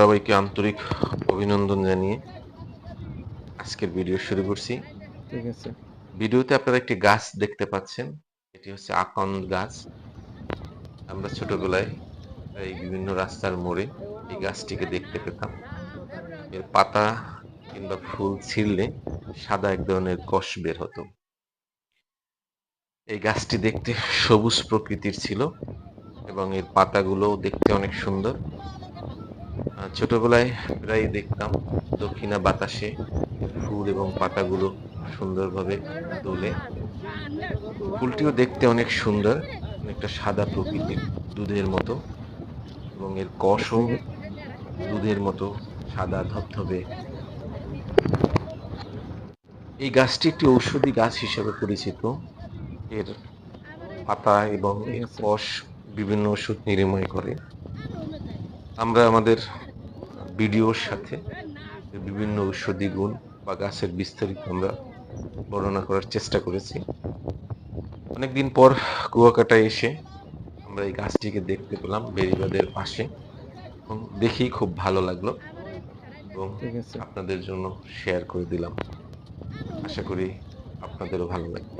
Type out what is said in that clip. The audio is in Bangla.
সবাইকে আন্তরিক অভিনন্দন জানিয়ে আজকের ভিডিও শুরু করছি। ঠিক আছে। ভিডিওতে আপনারা একটি গাছ দেখতে পাচ্ছেন। এটি হচ্ছে আকন্দ গাছ। আমরা ছোটবেলায় এই বিভিন্ন রাস্তার মোড়ে এই গাছটিকে দেখতে পেতাম। এর পাতা কিংবা ফুল ছিঁড়লে সাদা এক ধরনের কষ বের হতো। এই গাছটি দেখতে সবুজ প্রকৃতির ছিল এবং এর পাতাগুলো দেখতে অনেক সুন্দর। ছোটবেলায় প্রায় দেখতাম দক্ষিণা বাতাসে ফুল এবং পাতাগুলো সুন্দরভাবে তোলে। ফুলটিও দেখতে অনেক সুন্দর, অনেকটা সাদা প্রকৃতির দুধের মতো এবং এর কষও দুধের মতো সাদা ধবধবে। এই গাছটি একটি ঔষধি গাছ হিসেবে পরিচিত। এর পাতা এবং এর কষ বিভিন্ন ওষুধ নিরাময় করে। আমরা আমাদের ভিডিওর সাথে বিভিন্ন ঔষধি গুণ বা গাছের বিস্তারিত আমরা বর্ণনা করার চেষ্টা করেছি। অনেকদিন পর কুয়াকাটায় এসে আমরা এই গাছটিকে দেখতে পেলাম বেরিবাদের পাশে এবং দেখেই খুব ভালো লাগল এবং আপনাদের জন্য শেয়ার করে দিলাম। আশা করি আপনাদেরও ভালো লাগবে।